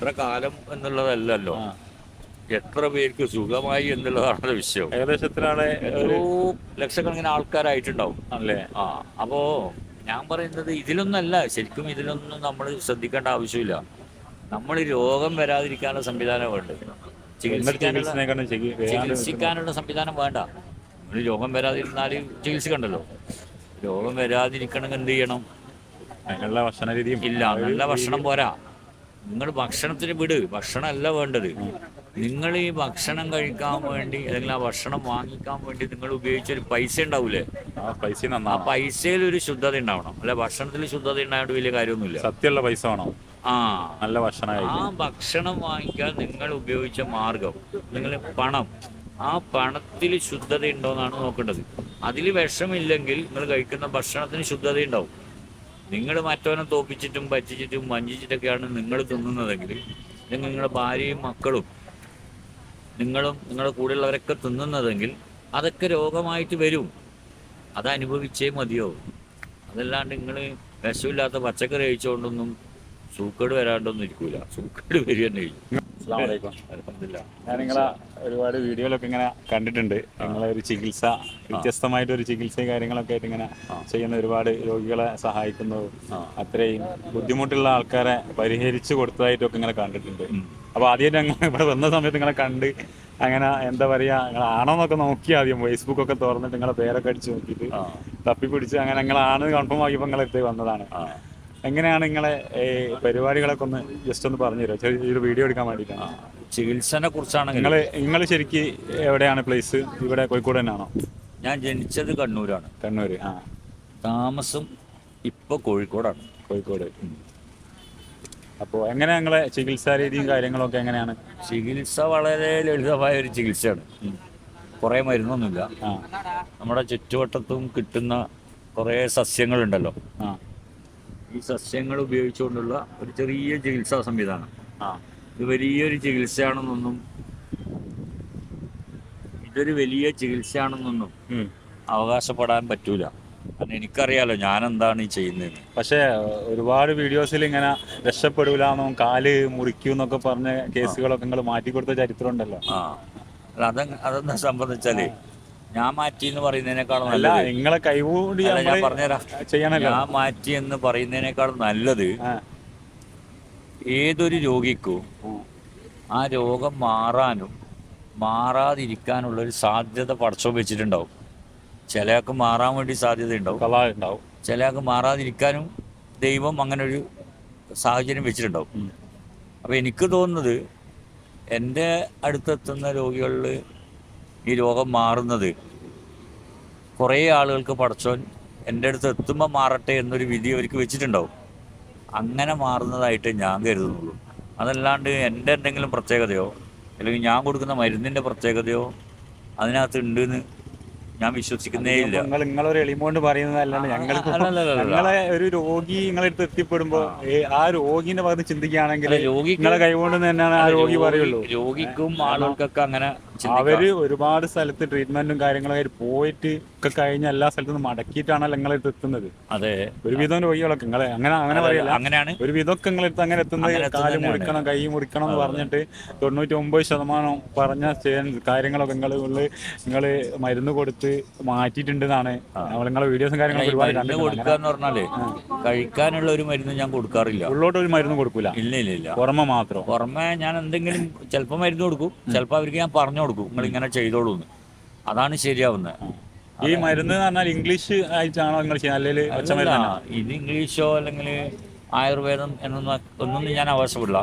എത്ര കാലം എന്നുള്ളതല്ലല്ലോ. എത്ര പേർക്ക് സുഖമായി എന്നുള്ളതാണ് വിഷയം. ഏകദേശത്തിലാണ് ഒരു ലക്ഷക്കണക്കിന് ആൾക്കാരായിട്ടുണ്ടാവും. അല്ലേ? ആ അപ്പോ ഞാൻ പറയുന്നത് ഇതിലൊന്നല്ല. ശരിക്കും ഇതിലൊന്നും നമ്മൾ ശ്രദ്ധിക്കേണ്ട ആവശ്യമില്ല. നമ്മൾ രോഗം വരാതിരിക്കാനുള്ള സംവിധാനം വേണ്ട? ചികിത്സിക്കാനുള്ള സംവിധാനം വേണ്ട. ഒരു രോഗം വരാതിരുന്നാൽ ചികിത്സിക്കണ്ടല്ലോ. രോഗം വരാതിരിക്കണമെങ്കിൽ എന്ത് ചെയ്യണം? നല്ല ഭക്ഷണ രീതിയും ഇല്ല നല്ല ഭക്ഷണം പോരാ. നിങ്ങൾ ഭക്ഷണത്തിന് വിട്. ഭക്ഷണമല്ല വേണ്ടത്. നിങ്ങൾ ഈ ഭക്ഷണം കഴിക്കാൻ വേണ്ടി അല്ലെങ്കിൽ ആ ഭക്ഷണം വാങ്ങിക്കാൻ വേണ്ടി നിങ്ങൾ ഉപയോഗിച്ച ഒരു പൈസ ഉണ്ടാവൂലേ? ആ പൈസ ആ പൈസയിൽ ഒരു ശുദ്ധത ഉണ്ടാവണം. അല്ലെ ഭക്ഷണത്തിൽ ശുദ്ധത ഉണ്ടായത് വലിയ കാര്യമൊന്നുമില്ല. സത്യമുള്ള പൈസ വേണം. ആ. നല്ല ഭക്ഷണം ആ ഭക്ഷണം വാങ്ങിക്കാൻ നിങ്ങൾ ഉപയോഗിച്ച മാർഗം നിങ്ങൾ പണം ആ പണത്തിൽ ശുദ്ധത ഉണ്ടോ എന്നാണ് നോക്കേണ്ടത്. അതിൽ വിഷമില്ലെങ്കിൽ നിങ്ങൾ കഴിക്കുന്ന ഭക്ഷണത്തിന് ശുദ്ധത ഉണ്ടാവും. നിങ്ങൾ മറ്റവനെ തോപ്പിച്ചിട്ടും പറ്റിച്ചിട്ടും വഞ്ചിച്ചിട്ടൊക്കെയാണ് നിങ്ങൾ തിന്നുന്നതെങ്കിൽ നിങ്ങളുടെ ഭാര്യയും മക്കളും നിങ്ങളും നിങ്ങളുടെ കൂടെയുള്ളവരൊക്കെ തിന്നുന്നതെങ്കിൽ അതൊക്കെ രോഗമായിട്ട് വരും. അത് അനുഭവിച്ചേ അതല്ലാണ്ട് നിങ്ങൾ വിഷമില്ലാത്ത പച്ചക്കറി കഴിച്ചുകൊണ്ടൊന്നും സൂക്കേട് വരാണ്ടൊന്നും ഇരിക്കൂല. സൂക്കേട് വരിക തന്നെ ചെയ്യും. ഞാൻ നിങ്ങളെ ഒരുപാട് വീഡിയോയിലൊക്കെ ഇങ്ങനെ കണ്ടിട്ടുണ്ട്. നിങ്ങളെ ഒരു ചികിത്സ വ്യത്യസ്തമായിട്ട് ഒരു ചികിത്സയും കാര്യങ്ങളൊക്കെ ആയിട്ട് ഇങ്ങനെ ചെയ്യുന്ന ഒരുപാട് രോഗികളെ സഹായിക്കുന്നതും അത്രയും ബുദ്ധിമുട്ടുള്ള ആൾക്കാരെ പരിഹരിച്ചു കൊടുത്തതായിട്ടൊക്കെ ഇങ്ങനെ കണ്ടിട്ടുണ്ട്. അപ്പൊ ആദ്യം ഞങ്ങൾ ഇവിടെ വന്ന സമയത്ത് നിങ്ങളെ കണ്ട് അങ്ങനെ എന്താ പറയാ നിങ്ങൾ ആണോന്നൊക്കെ നോക്കി ആദ്യം ഫേസ്ബുക്ക് ഒക്കെ തുറന്നിട്ട് നിങ്ങളെ പേരൊക്കെ അടിച്ചു നോക്കിയിട്ട് തപ്പി പിടിച്ച് അങ്ങനെ നിങ്ങളാണ് കൺഫേം ആക്കിയപ്പോ നിങ്ങളെ എടുത്ത് വന്നതാണ്. എങ്ങനെയാണ് നിങ്ങളെ പരിപാടികളൊക്കെ ഒന്ന് ജസ്റ്റ് ഒന്ന് പറഞ്ഞു തരാം ചെറിയൊരു വീഡിയോ എടുക്കാൻ വേണ്ടിയിട്ടാണ്. ചികിത്സനെ കുറിച്ചാണ് നിങ്ങൾ നിങ്ങൾ ശരിക്ക് എവിടെയാണ് പ്ലേസ് ഇവിടെ കോഴിക്കോട് തന്നെയാണോ? ഞാൻ ജനിച്ചത് കണ്ണൂരാണ്. കണ്ണൂർ ആ. താമസം ഇപ്പൊ കോഴിക്കോടാണ്. കോഴിക്കോട് അപ്പോൾ എങ്ങനെ നിങ്ങളെ ചികിത്സാ രീതിയും കാര്യങ്ങളൊക്കെ എങ്ങനെയാണ്? ചികിത്സ വളരെ ലളിതമായ ഒരു ചികിത്സയാണ് കുറേ മരുന്നൊന്നുമില്ല. നമ്മുടെ ചുറ്റുവട്ടത്തും കിട്ടുന്ന കുറേ സസ്യങ്ങളുണ്ടല്ലോ. ആ. ഈ സസ്യങ്ങൾ ഉപയോഗിച്ചുകൊണ്ടുള്ള ഒരു ചെറിയ ചികിത്സാ സംവിധാനം. ആ. ഇത് വലിയൊരു ചികിത്സയാണെന്നൊന്നും ഇതൊരു വലിയ ചികിത്സയാണെന്നൊന്നും. അവകാശപ്പെടാൻ പറ്റൂല. കാരണം എനിക്കറിയാലോ ഞാൻ എന്താണ് ഈ ചെയ്യുന്നത് പക്ഷേ ഒരുപാട് വീഡിയോസിൽ ഇങ്ങനെ രക്ഷപ്പെടൂലെന്നും കാൽ മുറിക്കൂ എന്നൊക്കെ പറഞ്ഞ കേസുകളൊക്കെ നിങ്ങൾ മാറ്റി കൊടുത്ത ചരിത്രം ഉണ്ടല്ലോ ആ അതെന്താ സംബന്ധിച്ചാൽ ഞാൻ മാറ്റി എന്ന് പറയുന്നതിനേക്കാളും അല്ല നല്ലത്. നിങ്ങളെ കൈകൂടി അല്ല, ഞാൻ പറഞ്ഞുതരാം. ചെയ്യണല്ലോ. ഞാൻ മാറ്റി എന്ന് പറയുന്നതിനേക്കാളും നല്ലത് ഏതൊരു രോഗിക്കും ആ. രോഗം മാറാനും മാറാതിരിക്കാനുള്ള ഒരു സാധ്യത പടച്ചോ വെച്ചിട്ടുണ്ടാവും. ചിലയാൾക്ക് മാറാൻ വേണ്ടി സാധ്യത ഉണ്ടാവും കലാ ഉണ്ടാവും ചിലയാൾക്ക് മാറാതിരിക്കാനും ദൈവം അങ്ങനെ ഒരു സാഹചര്യം വെച്ചിട്ടുണ്ടാവും. ഉം. അപ്പോൾ എനിക്ക് തോന്നുന്നത് എന്റെ അടുത്തെത്തുന്ന രോഗികളിൽ ഈ രോഗം മാറുന്നത്. കുറേ ആളുകൾക്ക് പടച്ചോൻ എന്റെ അടുത്ത് എത്തുമ്പോൾ മാറട്ടെ എന്നൊരു വിധി അവർക്ക് വെച്ചിട്ടുണ്ടാവും. അങ്ങനെ മാറുന്നതായിട്ട് ഞാൻ കരുതുന്നുള്ളൂ. അതല്ലാണ്ട് എന്റെ എന്തെങ്കിലും പ്രത്യേകതയോ അല്ലെങ്കിൽ ഞാൻ കൊടുക്കുന്ന മരുന്നിന്റെ പ്രത്യേകതയോ അതിനകത്ത് ഉണ്ടെന്ന് ഞാൻ വിശ്വസിക്കുന്നേ ഇല്ല. നിങ്ങൾ നിങ്ങളൊരു എളിമോണ്ട് പറയുന്നതല്ലാണ്ട് ഞങ്ങൾക്ക് അല്ലല്ലല്ല. ഞങ്ങളെ ഒരു രോഗി നിങ്ങളെ അടുത്ത് എത്തിപ്പെടുമ്പോ ആ. രോഗിന്റെ ഭാഗത്ത് ചിന്തിക്കുകയാണെങ്കിൽ രോഗി നിങ്ങളെ കൈകൊണ്ട് തന്നെയാണ് ആ രോഗി പറയുള്ളൂ. രോഗിക്കും ആളുകൾക്കൊക്കെ അങ്ങനെ. അവർ ഒരുപാട് സ്ഥലത്ത് ട്രീറ്റ്മെന്റും കാര്യങ്ങളൊക്കെ പോയിട്ട് ഒക്കെ കഴിഞ്ഞ എല്ലാ സ്ഥലത്തും നിന്ന് മടക്കിയിട്ടാണല്ലോ നിങ്ങളെ അടുത്ത് എത്തുന്നത്. അതെ. ഒരുവിധം രോഗികളൊക്കെ നിങ്ങളെ അങ്ങനെ അങ്ങനെ പറയല്ല. അങ്ങനെയാണ്. ഒരു വിധമൊക്കെ നിങ്ങളെ അടുത്ത് അങ്ങനെ എത്തുന്നത്. കാൽ. മുറിക്കണം കൈ മുറിക്കണം എന്ന് പറഞ്ഞിട്ട് തൊണ്ണൂറ്റി ഒമ്പത് ശതമാനം പറഞ്ഞ കാര്യങ്ങളൊക്കെ നിങ്ങൾ നിങ്ങൾ മരുന്ന് കൊടുത്ത് മാറ്റിയിട്ടുണ്ടെന്നാണ്. നമ്മൾ നിങ്ങളെ വീഡിയോസും കാര്യങ്ങളും കാര്യങ്ങളൊക്കെ ഒരുപാട് കണ്ടു പറഞ്ഞാൽ കഴിക്കാനുള്ള ഒരു മരുന്ന് ഞാൻ കൊടുക്കാറില്ല. ഉള്ളോട്ട് ഒരു മരുന്ന് കൊടുക്കൂല. ഇല്ല ഇല്ല ഇല്ല. പുറമെ മാത്രം. പുറമെ ഞാൻ എന്തെങ്കിലും ചിലപ്പോൾ മരുന്ന് കൊടുക്കും. ചിലപ്പോൾ അവർക്ക് ഞാൻ പറഞ്ഞു കൊടുക്കും. നിങ്ങൾ ഇങ്ങനെ ചെയ്തോളൂ എന്ന് അതാണ് ശരിയാവുന്നത്. ഈ മരുന്ന് എന്ന് പറഞ്ഞാൽ ഇംഗ്ലീഷ് ആയിട്ടാണോ നിങ്ങൾ ചാനലിൽ അല്ലെങ്കിൽ ഇത് ഇംഗ്ലീഷോ അല്ലെങ്കിൽ ആയുർവേദം എന്നൊന്നും ഒന്നും ഞാൻ അവകാശപ്പെടില്ല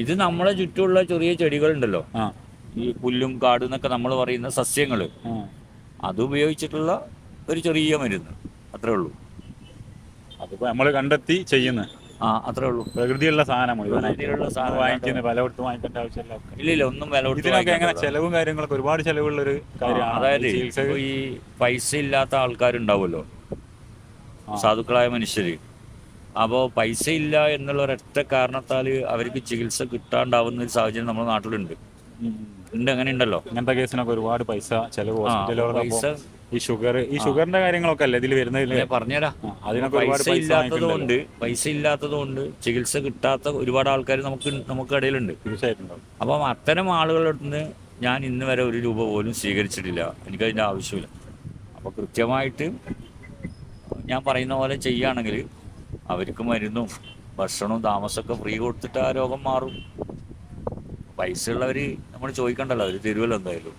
ഇത് നമ്മളെ ചുറ്റുമുള്ള ചെറിയ ചെടികളുണ്ടല്ലോ. ഉണ്ടല്ലോ ഈ പുല്ലും കാട് എന്നൊക്കെ നമ്മൾ പറയുന്ന സസ്യങ്ങൾ. അത് ഉപയോഗിച്ചിട്ടുള്ള ഒരു ചെറിയ മരുന്ന്. അത്രേ ഉള്ളൂ. അതിപ്പോ നമ്മൾ കണ്ടെത്തി ചെയ്യുന്നത്. ആ അത്രേ ഉള്ളൂ. പ്രകൃതിയുള്ള സാധനം മുഴുവനായിട്ട്. പ്രകൃതിയിലുള്ള സാധനം വാങ്ങിക്കുന്നത് വില കൊടുത്ത് വാങ്ങിക്കേണ്ട ആവശ്യമില്ല. ഇല്ല ഇല്ല ഒന്നും വില കൊടുത്ത് ഇതിനൊക്കെ എങ്ങനെ. ചെലവും കാര്യങ്ങളൊക്കെ ഒരുപാട് ചെലവുള്ള ഒരു കാര്യമാണ്. അതായത് ഈ പൈസ ഇല്ലാത്ത ആൾക്കാരുണ്ടാവുമല്ലോ. സാധുക്കളായ മനുഷ്യര്. അപ്പോ പൈസ ഇല്ല എന്നുള്ള ഒരൊറ്റ കാരണത്താൽ അവർക്ക് ചികിത്സ കിട്ടാണ്ടാവുന്ന ഒരു സാഹചര്യം നമ്മുടെ നാട്ടിലുണ്ട്. ഉണ്ട് അങ്ങനെ ഉണ്ടല്ലോ ഇങ്ങനത്തെ കേസിനൊക്കെ ഒരുപാട് പൈസ ചെലവ് പൈസ ഈ ഷുഗർ ഈ ഷുഗറിന്റെ കാര്യങ്ങളൊക്കെ അല്ലേ ഇതിൽ വരുന്നതിൽ ഞാൻ പറഞ്ഞുതരാം അതിനൊക്കെ പൈസ ഇല്ലാത്തതുകൊണ്ട് ഇല്ലാത്തത് കൊണ്ട് പൈസ ഇല്ലാത്തതുകൊണ്ട് ചികിത്സ കിട്ടാത്ത ഒരുപാട് ആൾക്കാർ നമുക്ക് നമുക്ക് ഇടയിലുണ്ട്. തീർച്ചയായിട്ടും. അപ്പം അത്തരം ആളുകളുടെ അടുത്ത് നിന്ന് ഞാൻ ഇന്ന് വരെ ഒരു രൂപ പോലും സ്വീകരിച്ചിട്ടില്ല. എനിക്ക് എനിക്കതിന്റെ ആവശ്യമില്ല. അപ്പോൾ കൃത്യമായിട്ട് ഞാൻ പറയുന്ന പോലെ ചെയ്യുകയാണെങ്കിൽ അവർക്ക് മരുന്നും ഭക്ഷണവും താമസമൊക്കെ ഫ്രീ കൊടുത്തിട്ട് ആ രോഗം മാറും. പൈസ ഉള്ളവർ നമ്മൾ ചോദിക്കണ്ടല്ലോ അവർ തരുമല്ലോ എന്തായാലും.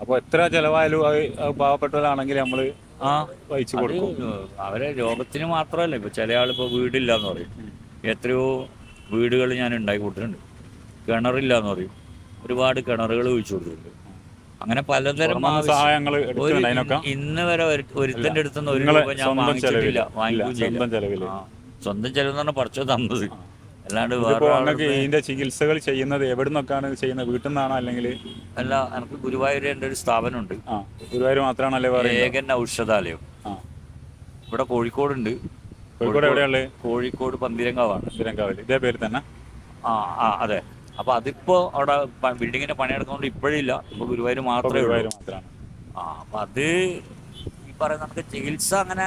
അപ്പൊ എത്ര ചെലവായാലും അത് പാവപ്പെട്ടവരാണെങ്കിൽ നമ്മൾ ആ. വഹിച്ചു കൊടുക്കും. അവരെ രോഗത്തിന് മാത്രമല്ല. ഇപ്പൊ ചില ആളിപ്പോ വീടില്ല എന്ന് പറയും. എത്രയോ വീടുകൾ ഞാൻ ഉണ്ടാക്കി കൊടുത്തിട്ടുണ്ട്. കിണറില്ല എന്ന് പറയും. ഒരുപാട് കിണറുകൾ ഒഴിച്ചു കൊടുത്തിട്ടുണ്ട്. അങ്ങനെ പലതരം സഹായങ്ങൾ ഇന്ന് വരെ ഒരു- ഒരുത്തന്റെ അടുത്തുനിന്ന് ഒരു രൂപ ഞാൻ വാങ്ങിച്ചിട്ടില്ല. വാങ്ങിക്കുകയും ചെയ്യില്ല സ്വന്തം ചെലവ് എന്ന് പറിച്ചു തന്നത്. അല്ലാണ്ട് ഇതിപ്പോ ഇതിന്റെ ചികിത്സകൾ ചെയ്യുന്നത് എവിടെ നിന്നൊക്കെയാണ് ചെയ്യുന്നത്? വീട്ടിൽ നിന്നാണോ അല്ലെങ്കിൽ അല്ല എനിക്ക് ഗുരുവായൂർ എന്റെ ഒരു സ്ഥാപനമുണ്ട്. ആ ഗുരുവായൂർ മാത്രമാണല്ലേ പറയുന്നത് ഏകൻ ഔഷധാലയം. ആ. ഇവിടെ കോഴിക്കോടുണ്ട്. കോഴിക്കോട് എവിടെയാണ് കോഴിക്കോട് പന്തിരങ്കാവാണ്. പന്തിരങ്കാവ് ഇതേ പേര് തന്നെ? ആ ആ അതെ. അപ്പൊ അതിപ്പോ അവിടെ ബിൽഡിങ്ങിന്റെ പണിയെടുക്കുന്നോണ്ട് ഇപ്പോഴില്ല. ഇപ്പൊ ഗുരുവായൂർ മാത്രമേ ഗുരുവായൂർ മാത്രമാണ് ആ അപ്പൊ അത് ഈ പറയുന്ന നമുക്ക് ചികിത്സ അങ്ങനെ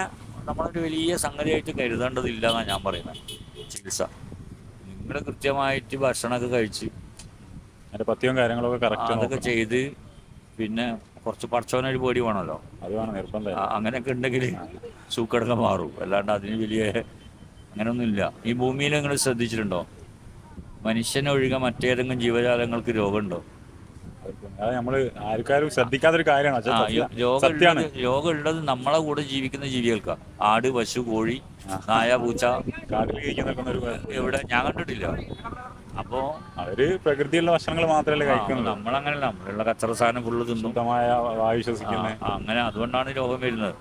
നമ്മളൊരു വലിയ സംഗതിയായിട്ട് കരുതേണ്ടതില്ല എന്നാണ് ഞാൻ പറയുന്നത് ചികിത്സ. നിങ്ങൾ കൃത്യമായിട്ട് ഭക്ഷണമൊക്കെ കഴിച്ച് അതിന്റെ പത്യവും കാര്യങ്ങളൊക്കെ കറക്റ്റ് അതൊക്കെ ചെയ്ത് പിന്നെ കുറച്ച് പടച്ചവനൊരു പേടി വേണമല്ലോ. അത് വേണം നിർബന്ധം. അങ്ങനെയൊക്കെ ഉണ്ടെങ്കിൽ സൂക്കടൊക്കെ മാറും. അല്ലാണ്ട് അതിന് വലിയ അങ്ങനെയൊന്നുമില്ല ഈ ഭൂമിയിൽ നിങ്ങൾ ശ്രദ്ധിച്ചിട്ടുണ്ടോ? മനുഷ്യനൊഴികെ മറ്റേതെങ്കിലും ജീവജാലങ്ങൾക്ക് രോഗമുണ്ടോ? അത് ആർക്കാരും ശ്രദ്ധിക്കാത്തൊരു കാര്യമാണ്. രോഗം ഉള്ളത് നമ്മളെ കൂടെ ജീവിക്കുന്ന ജീവികൾക്കാ. ആട് പശു കോഴി നായ പൂച്ച. എവിടെ? ഞാൻ കണ്ടിട്ടില്ല. അപ്പോ അവർ പ്രകൃതിയുള്ള ഭക്ഷണങ്ങൾ മാത്രമല്ലേ കഴിക്കുന്നത്. നമ്മളങ്ങനെ നമ്മളുള്ള കച്ചറ സാധനം ഫുള്ള് തിന്നുമായ വായു ശ്വസിക്കുന്നത്. അങ്ങനെ അതുകൊണ്ടാണ് രോഗം വരുന്നത്.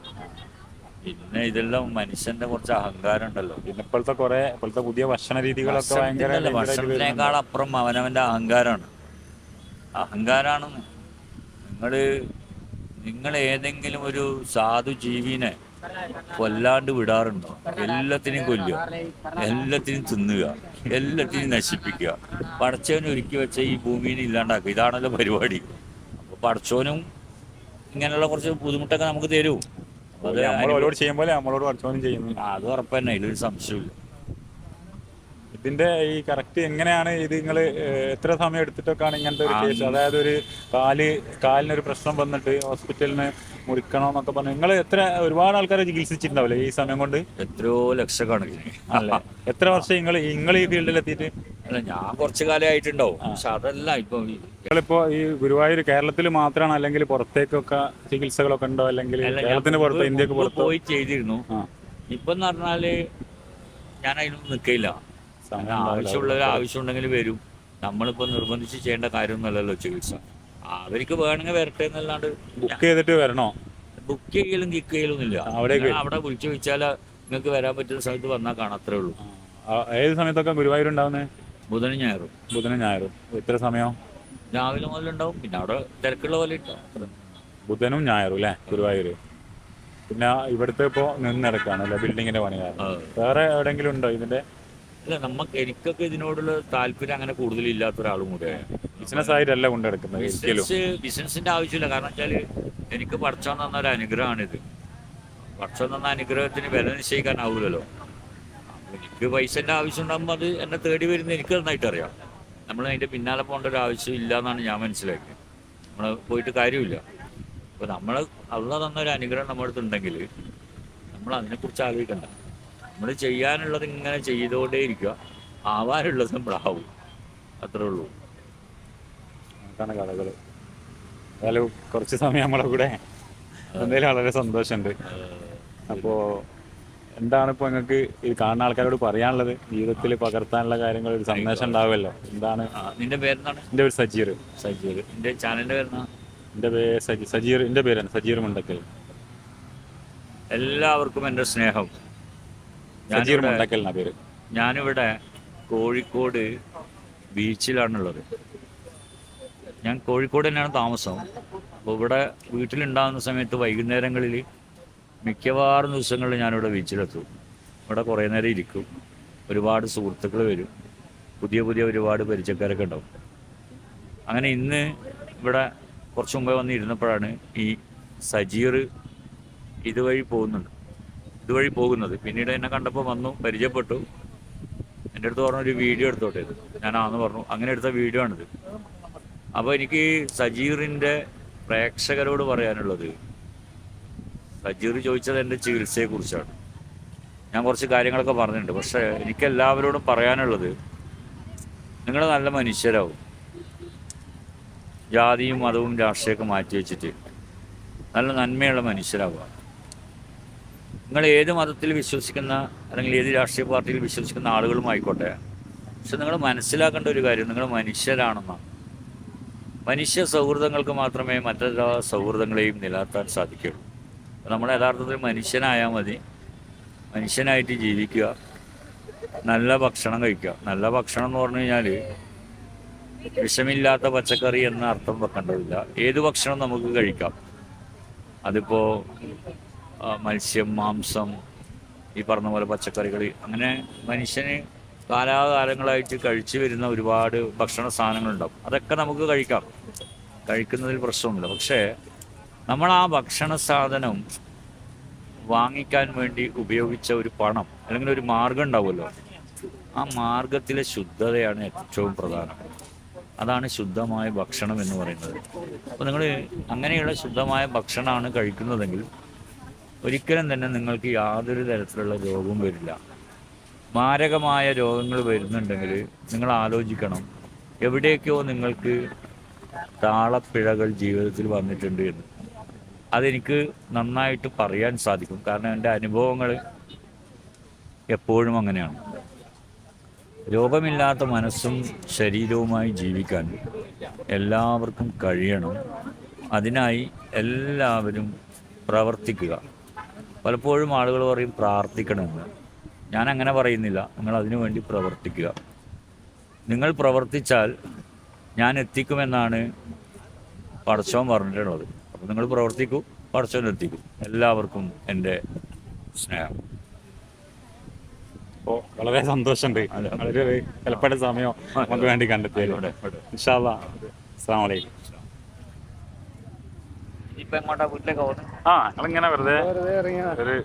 പിന്നെ ഇതെല്ലാം മനുഷ്യന്റെ കുറച്ച് അഹങ്കാരം ഉണ്ടല്ലോ പിന്നെ ഇപ്പോഴത്തെ കുറെ ഇപ്പോഴത്തെ പുതിയ ഭക്ഷണ രീതികളൊക്കെ ഭയങ്കര ഭക്ഷണത്തിനേക്കാൾ അപ്പുറം അവനവന്റെ അഹങ്കാരമാണ്. അഹങ്കാരാണ് നിങ്ങൾ നിങ്ങൾ ഏതെങ്കിലും ഒരു സാധു ജീവിനെ കൊല്ലാണ്ട് വിടാറുണ്ടോ? എല്ലാത്തിനെയും കൊല്ലുക. എല്ലാത്തിനും തിന്നുക. എല്ലാത്തിനും നശിപ്പിക്കുക. പടച്ചവൻ ഒരുക്കി വെച്ച ഈ ഭൂമിയിൽ ഇല്ലാണ്ടാക്കുക. ഇതാണല്ലോ പരിപാടി. അപ്പോൾ പടച്ചവനും ഇങ്ങനെയുള്ള കുറച്ച് ബുദ്ധിമുട്ടൊക്കെ നമുക്ക് തരും. അത് നമ്മളോട് ചെയ്യുമ്പോൾ നമ്മളോട് പടച്ചവനും ചെയ്യുന്നു. അത് ഉറപ്പ് തന്നെ. ഇതിലൊരു സംശയമില്ല ഇതിന്റെ ഈ കറക്റ്റ് എങ്ങനെയാണ് ഇത് നിങ്ങൾ എത്ര സമയം എടുത്തിട്ടൊക്കെയാണ് ഇങ്ങനത്തെ ഒരു കേസ് അതായത് ഒരു കാൽ കാലിനൊരു പ്രശ്നം വന്നിട്ട് ഹോസ്പിറ്റലിന് മുറിക്കണമെന്നൊക്കെ പറഞ്ഞു നിങ്ങൾ എത്ര ഒരുപാട് ആൾക്കാരെ ചികിത്സിച്ചിട്ടുണ്ടാവില്ലേ ഈ സമയം കൊണ്ട്? എത്രയോ ലക്ഷക്കണക്കിന്. അല്ലേ എത്ര വർഷം നിങ്ങൾ നിങ്ങൾ ഈ ഫീൽഡിൽ എത്തിയിട്ട്? അല്ല ഞാൻ കുറച്ചു കാലമായിട്ടുണ്ടാവും പക്ഷെ അതല്ല ഇപ്പൊ നിങ്ങളിപ്പോ ഈ ഗുരുവായൂർ കേരളത്തിൽ മാത്രമാണ് അല്ലെങ്കിൽ പുറത്തേക്കൊക്കെ ചികിത്സകളൊക്കെ ഉണ്ടോ? അല്ലെങ്കിൽ കേരളത്തിന് പുറത്തോ ഇന്ത്യയ്ക്ക് പുറത്ത്? പോയി ചെയ്തിരുന്നു. ഇപ്പൊന്ന് ഇപ്പൊ പറഞ്ഞാൽ ഞാൻ അതിനൊന്നും നിൽക്കില്ല. ആവശ്യമുള്ളവർ ആവശ്യമുണ്ടെങ്കിൽ വരും. നമ്മളിപ്പോ നിർബന്ധിച്ച് ചെയ്യേണ്ട കാര്യമൊന്നുമല്ലല്ലോ ചികിത്സ. അവർക്ക് വേണമെങ്കിൽ വരട്ടെ എന്നല്ലാണ്ട് ബുക്ക് ചെയ്തിട്ട് വരണോ? ബുക്ക് ചെയ്യലും കിക്ക് ചെയ്യലും ഇല്ല. അവിടെ അവിടെ വിളിച്ചു ചോദിച്ചാൽ നിങ്ങൾക്ക് വരാൻ പറ്റുന്ന സമയത്ത് വന്നാൽ കാണാം അത്രേ ഉള്ളൂ ഏത് സമയത്തൊക്കെ ഗുരുവായൂർ ഉണ്ടാവുന്നത് ബുധനും ഞായറും. ബുധനും ഞായറും. എത്ര സമയം? രാവിലെ മുതൽ ഉണ്ടാവും. പിന്നെ അവിടെ തിരക്കുള്ള പോലെ ഉണ്ടാവും. ബുധനും ഞായറും അല്ലേ? ഗുരുവായൂർ പിന്നെ ഇവിടുത്തെ ഇപ്പോ നിന്നിടക്കാണ് അല്ലെ? ബിൽഡിങ്ങിന്റെ പണി കാരണം. വേറെ എവിടെങ്കിലും ഉണ്ടോ ഇതിന്റെ? അല്ല നമുക്ക് എനിക്കൊക്കെ ഇതിനോടുള്ള താല്പര്യം അങ്ങനെ കൂടുതൽ ഇല്ലാത്ത ഒരാളും കൂടെയാണ് ബിസിനസ് ആയിട്ടല്ല കൊണ്ടെടുക്കുന്നത് ഒരിക്കലും ബിസിനസ് ബിസിനസിന്റെ ആവശ്യമില്ല. കാരണം വെച്ചാൽ എനിക്ക് പഠിച്ചാൻ തന്ന ഒരു അനുഗ്രഹമാണിത്. പഠിച്ചാൻ തന്ന അനുഗ്രഹത്തിന് വില നിശ്ചയിക്കാനാവൂലല്ലോ. എനിക്ക് പൈസന്റെ ആവശ്യം ഉണ്ടാകുമ്പോൾ അത് എന്നെ തേടി വരുന്ന എനിക്ക് നന്നായിട്ട് അറിയാം. നമ്മൾ അതിന്റെ പിന്നാലെ പോകേണ്ട ഒരു ആവശ്യം ഇല്ല എന്നാണ് ഞാൻ മനസ്സിലാക്കിയത്. നമ്മൾ പോയിട്ട് കാര്യമില്ല. അപ്പൊ നമ്മൾ അള്ള തന്ന ഒരു അനുഗ്രഹം നമ്മുടെ അടുത്തുണ്ടെങ്കിൽ നമ്മൾ അതിനെക്കുറിച്ച് ആലോചിക്കണ്ട. നമ്മൾ ചെയ്യാനുള്ളത് ഇങ്ങനെ ചെയ്തുകൊണ്ടേ ഇരിക്കുക ആവാനുള്ളത് നമ്മളാവും അത്രേ ഉള്ളൂ. അതാണ് കഥകൾ ഏതായാലും കുറച്ച് സമയം നമ്മളെ കൂടെ എന്തായാലും വളരെ സന്തോഷമുണ്ട്. അപ്പോ എന്താണ് ഇപ്പൊ നിങ്ങൾക്ക് ഇത് കാണുന്ന ആൾക്കാരോട് പറയാനുള്ളത്? ജീവിതത്തിൽ പകർത്താനുള്ള കാര്യങ്ങൾ ഒരു സന്ദേശം ഉണ്ടാവുമല്ലോ. എന്താണ്? നിന്റെ പേരെന്താണ്? എന്റെ പേര് സജീർ. സജീർ. നിന്റെ ചാനലിന്റെ പേരെന്താണ് എന്റെ പേര് സജി സജീർ എന്റെ പേരാണ് സജീർ മുണ്ടക്കൽ. എല്ലാവർക്കും എന്റെ സ്നേഹം. സജീർ പേര്. ഞാനിവിടെ കോഴിക്കോട് ബീച്ചിലാണുള്ളത്. ഞാൻ കോഴിക്കോട് തന്നെയാണ് താമസം. അപ്പോൾ ഇവിടെ വീട്ടിലുണ്ടാകുന്ന സമയത്ത് വൈകുന്നേരങ്ങളിൽ മിക്കവാറും ദിവസങ്ങളിൽ ഞാനിവിടെ ബീച്ചിലെത്തും. ഇവിടെ കുറേ നേരം ഇരിക്കും. ഒരുപാട് സുഹൃത്തുക്കൾ വരും. പുതിയ പുതിയ ഒരുപാട് പരിചയക്കാരൊക്കെ ഉണ്ടാവും. അങ്ങനെ ഇന്ന് ഇവിടെ കുറച്ച് മുമ്പേ വന്ന് ഇരുന്നപ്പോഴാണ് ഈ സജീർ ഇതുവഴി പോകുന്നുണ്ട് ഇതുവഴി പോകുന്നത്. പിന്നീട് എന്നെ കണ്ടപ്പോൾ വന്നു പരിചയപ്പെട്ടു. എന്റെ അടുത്ത് പറഞ്ഞു ഒരു വീഡിയോ എടുത്തോട്ടെ. ഞാൻ ആന്ന് പറഞ്ഞു അങ്ങനെ എടുത്ത വീഡിയോ ആണിത്. അപ്പോൾ എനിക്ക് സജീറിന്റെ പ്രേക്ഷകരോട് പറയാനുള്ളത് സജീർ ചോദിച്ചത് എന്റെ ചികിത്സയെക്കുറിച്ചാണ്. ഞാൻ കുറച്ച് കാര്യങ്ങളൊക്കെ പറഞ്ഞിട്ടുണ്ട്. പക്ഷേ എനിക്ക് എല്ലാവരോടും പറയാനുള്ളത് നിങ്ങൾ നല്ല മനുഷ്യരാവും. ജാതിയും മതവും രാഷ്ട്രീയമൊക്കെ മാറ്റി വെച്ചിട്ട് നല്ല നന്മയുള്ള മനുഷ്യരാവുക. നിങ്ങൾ ഏത് മതത്തിൽ വിശ്വസിക്കുന്ന അല്ലെങ്കിൽ ഏത് രാഷ്ട്രീയ പാർട്ടിയിൽ വിശ്വസിക്കുന്ന ആളുകളുമായിക്കോട്ടെ. പക്ഷെ നിങ്ങൾ മനസ്സിലാക്കേണ്ട ഒരു കാര്യം നിങ്ങൾ മനുഷ്യരാണെന്നാണ്. മനുഷ്യ സൗഹൃദങ്ങൾക്ക് മാത്രമേ മറ്റെല്ലാ സൗഹൃദങ്ങളെയും നിലനിർത്താൻ സാധിക്കുകയുള്ളൂ. നമ്മൾ യഥാർത്ഥത്തിൽ മനുഷ്യനായാൽ മതി. മനുഷ്യനായിട്ട് ജീവിക്കുക. നല്ല ഭക്ഷണം കഴിക്കുക. നല്ല ഭക്ഷണം എന്ന് പറഞ്ഞു കഴിഞ്ഞാൽ വിഷമില്ലാത്ത പച്ചക്കറി എന്ന അർത്ഥം വെക്കേണ്ടതില്ല. ഏത് ഭക്ഷണം നമുക്ക് കഴിക്കാം? അതിപ്പോൾ മത്സ്യം മാംസം ഈ പറഞ്ഞ പോലെ പച്ചക്കറികൾ അങ്ങനെ മനുഷ്യന് കാലാകാലങ്ങളായിട്ട് കഴിച്ചു വരുന്ന ഒരുപാട് ഭക്ഷണ സാധനങ്ങളുണ്ടാവും. അതൊക്കെ നമുക്ക് കഴിക്കാം. കഴിക്കുന്നതിൽ പ്രശ്നമൊന്നുമില്ല പക്ഷേ നമ്മൾ ആ ഭക്ഷണ സാധനം വാങ്ങിക്കാൻ വേണ്ടി ഉപയോഗിച്ച ഒരു പണം അല്ലെങ്കിൽ ഒരു മാർഗം ഉണ്ടാവുമല്ലോ. ആ മാർഗത്തിലെ ശുദ്ധതയാണ് ഏറ്റവും പ്രധാനം. അതാണ് ശുദ്ധമായ ഭക്ഷണം എന്ന് പറയുന്നത്. അപ്പോൾ നിങ്ങൾ അങ്ങനെയുള്ള ശുദ്ധമായ ഭക്ഷണമാണ് കഴിക്കുന്നതെങ്കിൽ ഒരിക്കലും തന്നെ നിങ്ങൾക്ക് യാതൊരു തരത്തിലുള്ള രോഗവും വരില്ല. മാരകമായ രോഗങ്ങൾ വരുന്നുണ്ടെങ്കിൽ നിങ്ങൾ ആലോചിക്കണം എവിടെയൊക്കെയോ നിങ്ങൾക്ക് താളപ്പിഴകൾ ജീവിതത്തിൽ വന്നിട്ടുണ്ട് എന്ന്. അതെനിക്ക് നന്നായിട്ട് പറയാൻ സാധിക്കും. കാരണം എന്റെ അനുഭവങ്ങൾ എപ്പോഴും അങ്ങനെയാണ്. രോഗമില്ലാത്ത മനസ്സും ശരീരവുമായി ജീവിക്കാൻ എല്ലാവർക്കും കഴിയണം. അതിനായി എല്ലാവരും പ്രവർത്തിക്കുക. പലപ്പോഴും ആളുകൾ പറയും പ്രാർത്ഥിക്കണമെന്ന്. ഞാൻ അങ്ങനെ പറയുന്നില്ല. നിങ്ങൾ അതിനു വേണ്ടി പ്രവർത്തിക്കുക. നിങ്ങൾ പ്രവർത്തിച്ചാൽ ഞാൻ എത്തിക്കുമെന്നാണ് പടച്ചവൻ പറഞ്ഞിട്ടുള്ളത്. അപ്പോൾ നിങ്ങൾ പ്രവർത്തിക്കൂ പടച്ചവൻ എത്തിക്കും. എല്ലാവർക്കും എന്റെ സ്നേഹം. അപ്പോൾ വളരെ സന്തോഷമുണ്ട്. വളരെ വിലപ്പെട്ട സമയം നമുക്ക് വേണ്ടി കണ്ടെത്തിയാലും ഇൻഷാല്ലാ അസ്സാം വലൈക്കും ഇപ്പം എങ്ങോട്ടാ വീട്ടിലേക്ക് പോകുന്നത് ആ ഞങ്ങളിങ്ങനെ വെറുതെ ഒരു